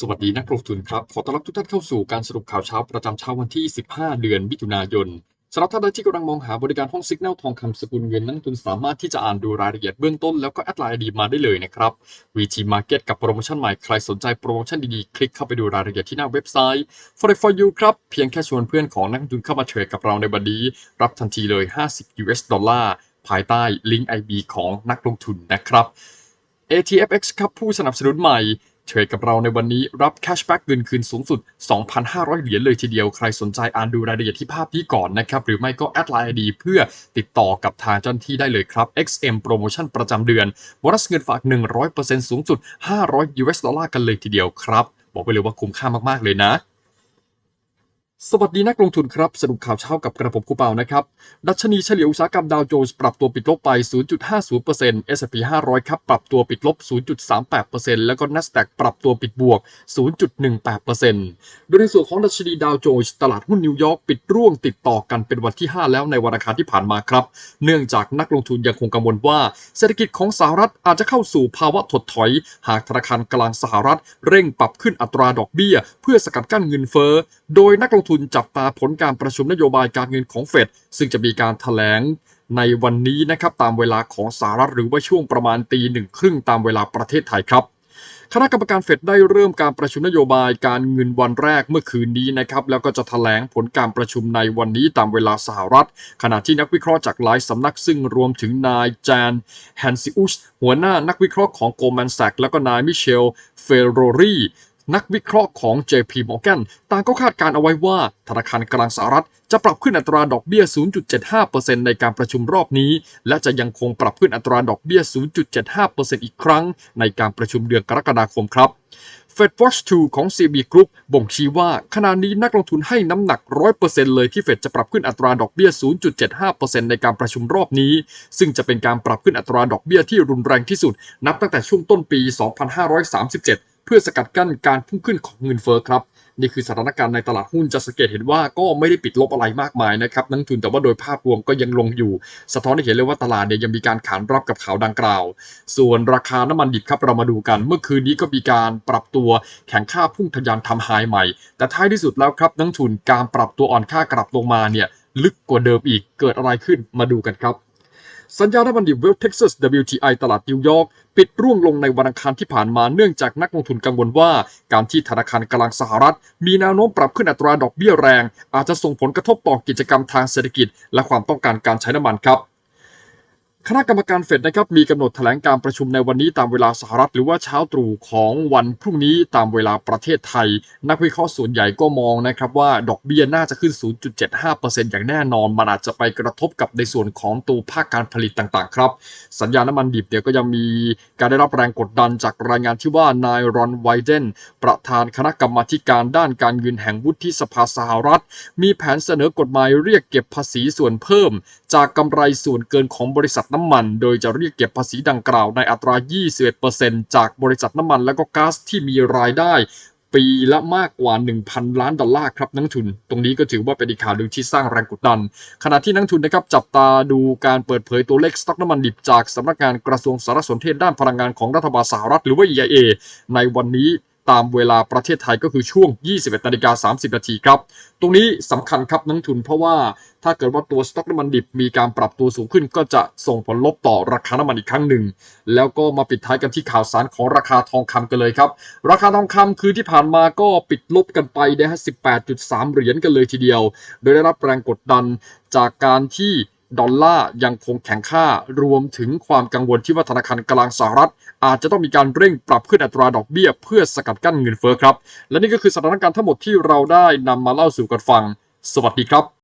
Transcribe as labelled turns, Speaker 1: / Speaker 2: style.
Speaker 1: สวัสดีนักลงทุนครับ ขอต้อนรับทุกท่านเข้าสู่การสรุปข่าวเช้าประจำเช้าวันที่ 15 เดือนมิถุนายนสำหรับท่านใดที่กำลังมองหาบริการห้องสิกแนลทองคำสกุลเงินนักลงทุนสามารถที่จะอ่านดูรายละเอียดเบื้องต้นแล้วก็แอดไลน์ดีมาได้เลยนะครับ VT Market กับโปรโมชั่นใหม่ใครสนใจโปรโมชั่นดีๆ คลิกเข้าไปดูรายละเอียดที่หน้าเว็บไซต์ Forex for you ครับ เพียงแค่ชวนเพื่อนของนักลงทุนเข้ามาเทรดกับเราในวันนี้ รับทันทีเลย 50 US ดอลลาร์ภายใต้ลิงก์ IB ของนักลงทุนนะครับ ATFX ครับผู้สนับสนุนใหม่ เทรดกับเราในวันนี้รับแคชแบ็กเงินคืนสูงสุด 2,500 เหรียญเลยทีเดียว ใครสนใจอ่านดูรายละเอียดที่ภาพนี้ก่อนนะครับ หรือไม่ก็แอดไลน์ดีเพื่อติดต่อกับทางเจ้าหน้าที่ได้เลยครับ XM โปรโมชั่นประจำเดือนโบนัสเงินฝาก 100%สูงสุด 500 US ดอลลาร์กันเลยทีเดียวครับ บอกไปเลยว่าคุ้มค่ามากๆเลยนะ สวัสดีนักลงทุนครับ สรุปข่าวเช้ากับกระผมคูเปานะครับ ดัชนีเฉลี่ยอุตสาหกรรมดาวโจนส์ปรับตัวปิดลบไป 0.50% S&P 500 ครับ ปรับตัวปิดลบ 0.38%แล้วก็ NASDAQ ปรับตัวปิดบวก 0.18%โดยในส่วนของดัชนีดาวโจนส์ตลาดหุ้นนิวยอร์กปิดร่วงติดต่อกันเป็นวันที่ 5 แล้วในวันอังคารที่ผ่านมาครับ เนื่องจากนักลงทุนยังคงกังวลว่า เศรษฐกิจของสหรัฐอาจจะเข้าสู่ภาวะถดถอย หากธนาคารกลางสหรัฐ เร่งปรับขึ้นอัตราดอกเบี้ย เพื่อสกัดกั้นเงินเฟ้อ โดยนักลงทุนจับตาผลการประชุมนโยบายการเงินของเฟดซึ่งจะมีการถแถลงในวันนี้นะครับตามเวลาของสหรัฐหรือว่าช่วงประมาณตีหนึ่งครึ่งตามเวลาประเทศไทยครับคณะกรรมการเฟดได้เริ่มการประชุมนโยบายการเงินวันแรกเมื่อคืนนี้นะครับแล้วก็จะถแถลงผลการประชุมในวันนี้ตามเวลาสหรัฐ ขณะที่นักวิเคราะห์จากหลายสำนักซึ่งรวมถึงนายแจนแฮนซิอุสหัวหน้านักวิเคราะห์ของโกลแมนแซกแล้วก็นายมิเชลเฟโรรี นักวิเคราะห์ของ JP Morgan ต่างก็คาดการเอาไว้ว่า ธนาคารกลางสหรัฐ จะปรับขึ้นอัตราดอกเบี้ย 0.75%ในการประชุมรอบนี้ และจะยังคงปรับขึ้นอัตราดอกเบี้ย 0.75%อีกครั้ง ในการประชุมเดือนกรกฎาคมครับ Fed Watch 2 ของ CB Group บ่งชี้ว่าขณะนี้นักลงทุนให้น้ำหนัก 100%เลยที่เฟดจะปรับขึ้นอัตราดอกเบี้ย 0.75%ในการประชุมรอบนี้ ซึ่งจะเป็นการปรับขึ้นอัตราดอกเบี้ยที่รุนแรงที่สุด นับตั้งแต่ช่วงต้นปี 2537 เพื่อสกัดกั้นการพุ่งขึ้นของเงินเฟ้อครับนี่คือสถานการณ์ในตลาดหุ้นจะสังเกตเห็นว่าก็ไม่ได้ปิดลบอะไรมากมายนะครับนักทุนแต่ว่าโดยภาพรวมก็ยังลงอยู่ สะท้อนให้เห็นเลยว่าตลาดเนี่ยยังมีการขานรับกับข่าวดังกล่าว ส่วนราคาน้ำมันดิบครับเรามาดูกัน เมื่อคืนนี้ก็มีการปรับตัวแข่งค่าพุ่งทะยานทำไฮใหม่ แต่ท้ายที่สุดแล้วครับนักทุนการปรับตัวอ่อนค่ากลับลงมาเนี่ยลึกกว่าเดิมอีกเกิดอะไรขึ้นมาดูกันครับ สัญญาณน้ำมันดิบเวลเท็กซัส WTI ตลาดนิวยอร์กปิดร่วงลงในวันอังคารที่ผ่านมาเนื่องจากนักลงทุนกังวลว่า การที่ธนาคารกลางสหรัฐ มีแนวโน้มปรับขึ้นอัตราดอกเบี้ยแรง อาจจะส่งผลกระทบต่อกิจกรรมทางเศรษฐกิจ และความต้องการการใช้น้ำมันครับ คณะกรรมการเฟดนะครับมีกำหนดแถลงการประชุมในวันนี้ตามเวลาสหรัฐ หรือว่าเช้าตรู่ของวันพรุ่งนี้ตามเวลาประเทศไทย นักวิเคราะห์ส่วนใหญ่ก็มองนะครับว่าดอกเบี้ยน่าจะขึ้น 0.75%อย่างแน่นอน มันอาจจะไปกระทบกับในส่วนของตัวภาคการผลิตต่างๆครับ สัญญาณน้ำมันดิบเดี๋ยวก็ยังมีการได้รับแรงกดดันจากรายงานที่ว่านายรอนไวเดนประธานคณะกรรมาการด้านการเงินแห่งวุฒิสภาสหรัฐ มีแผนเสนอกฎหมายเรียกเก็บภาษีส่วนเพิ่ม จากกำไรส่วนเกินของบริษัทน้ำมัน โดยจะเรียกเก็บภาษีดังกล่าวในอัตรา 21%จากบริษัทน้ำมันและก็ก๊าซที่มีรายได้ปีละมากกว่า 1,000 ล้านดอลลาร์ครับนักทุน ตรงนี้ก็ถือว่าเป็นอีกข่าวหนึ่งที่สร้างแรงกดดัน ขณะที่นักทุนนะครับจับตาดูการเปิดเผยตัวเลขสต็อกน้ำมันดิบจากสำนักงานกระทรวงสารสนเทศด้านพลังงานของรัฐบาลสหรัฐหรือว่า EIA ในวันนี้ ตามเวลาประเทศไทยก็คือช่วง 21นาฬิกา30นาทีครับ ตรงนี้สำคัญครับนักทุนเพราะว่าถ้าเกิดว่าตัวสต็อกน้ำมันดิบมีการปรับตัวสูงขึ้น ก็จะส่งผลลบต่อราคาน้ำมันอีกครั้งหนึ่ง แล้วก็มาปิดท้ายกันที่ข่าวสารของราคาทองคำกันเลยครับ ราคาทองคำคือที่ผ่านมาก็ปิดลบกันไปนะฮะ18.3 เหรียญกันเลยทีเดียว โดยได้รับแรงกดดันจากการที่ ดอลลาร์ยังคงแข็งค่ารวมถึงความกังวลที่ว่าธนาคารกลางสหรัฐ อาจจะต้องมีการเร่งปรับขึ้นอัตราดอกเบี้ย เพื่อสกัดกั้นเงินเฟ้อครับ และนี่ก็คือสถานการณ์ทั้งหมดที่เราได้นำมาเล่าสู่กันฟัง สวัสดีครับ